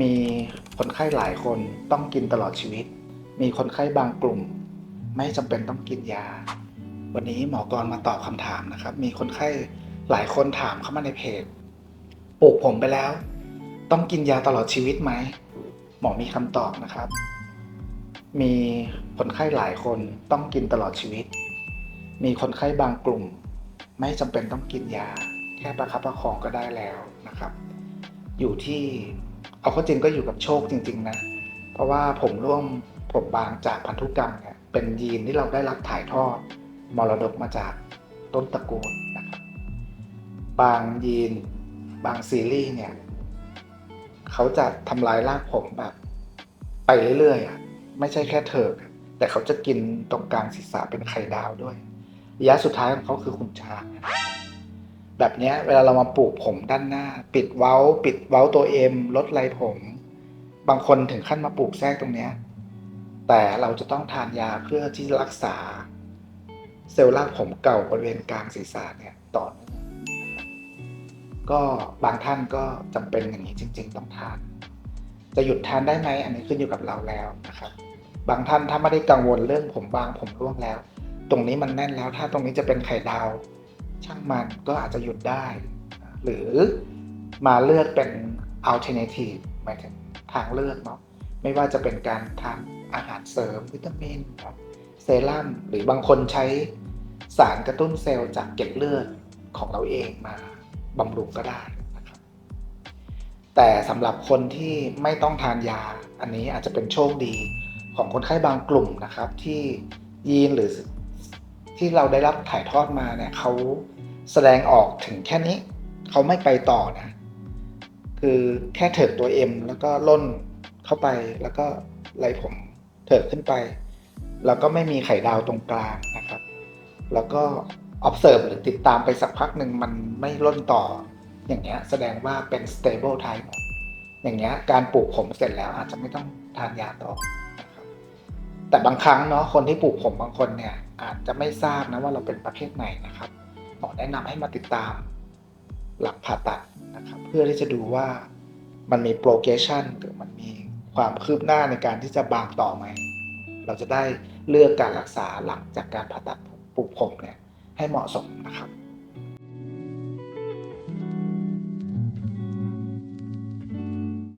มีคนไข้หลายคนต้องกินตลอดชีวิต มีคนไข้บางกลุ่ม ไม่จำเป็นต้องกินยา วันนี้หมอกรมาตอบคำถามนะครับ มีคนไข้หลายคนถามเข้ามาในเพจปลูกผมไปแล้ว ต้องกินยาตลอดชีวิตไหม หมอมีคำตอบนะครับ มีคนไข้หลายคนต้องกินตลอดชีวิต มีคนไข้บางกลุ่ม ไม่จำเป็นต้องกินยา แค่ประคับประคองก็ได้แล้วนะครับ อยู่ที่ เอาข้าจริงก็อยู่กับโชคจริง ๆ นะ เพราะว่าผมร่วมผมบางจากพันธุกรรมเนี่ยเป็นยีนที่เราได้รับถ่ายทอดมรดกมาจากต้นตระกูลนะครับบางยีน บางซีรีส์เนี่ยเขาจะทำลายรากผมแบบ ไปเรื่อยๆอะไม่ใช่แค่เถิกแต่เขาจะกินตรงกลางศีรษะเป็นไข่ดาวด้วยระยะสุดท้ายของเขาคือขุนช้าง แบบนี้เวลาเรามาปลูกผมด้านหน้า ปิดเว้า ปิดเว้าตัวเอ็มลดไรผม บางคนถึงขั้นมาปลูกแทรกตรงเนี้ยแต่เราจะต้องทานยาเพื่อที่รักษา เซลล์รากผมเก่าบริเวณกลางศีรษะเนี่ยต่อเนื่องก็บางท่านก็จำเป็นอย่างนี้จริง ๆ ต้องทาน จะหยุดทานได้ไหมอันนี้ขึ้นอยู่กับเราแล้วนะครับ บางท่านถ้าไม่ได้กังวลเรื่องผมบางผมร่วงแล้ว ตรงนี้มันแน่นแล้ว ถ้าตรงนี้จะเป็นไข่ดาว ช่างมันก็อาจจะหยุดได้ หรือมาเลือกเป็น alternative หมายถึงทางเลือกเนาะไม่ว่าจะเป็นการทานอาหารเสริมวิตามินครับเซรั่มหรือบางคนใช้สารกระตุ้นเซลล์จากเกล็ดเลือดของเราเองมาบำรุงก็ได้นะครับแต่สำหรับคนที่ไม่ต้องทานยา อันนี้อาจจะเป็นโชคดีของคนไข้บางกลุ่มนะครับ ที่ยีนหรือ ที่เราได้รับถ่ายทอดมาเนี่ยเขาแสดงออกถึงแค่นี้ เขาไม่ไปต่อนะ คือแค่เถิกตัวเอ็มแล้วก็ล่นเข้าไปแล้วก็ไล่ผมเถิกขึ้นไป แล้วก็ไม่มีไข่ดาวตรงกลางนะครับ แล้วก็ observe หรือติดตามไปสักพักหนึ่งมันไม่ล่นต่อ อย่างเงี้ยแสดงว่าเป็น stable type อย่างเงี้ยการปลูกผมเสร็จแล้วอาจจะไม่ต้องทานยาต่อ แต่บางครั้งเนาะคนที่ปลูกผมบางคนเนี่ยอาจจะไม่ทราบนะว่าเราเป็นประเภทไหนนะครับหมอแนะนำให้มาติดตามหลังผ่าตัดนะครับเพื่อที่จะดูว่ามันมี progression หรือมันมีความคืบหน้าในการที่จะบางต่อไหม เราจะได้เลือกการรักษาหลังจากการผ่าตัดปลูกผมเนี่ยให้เหมาะสมนะครับ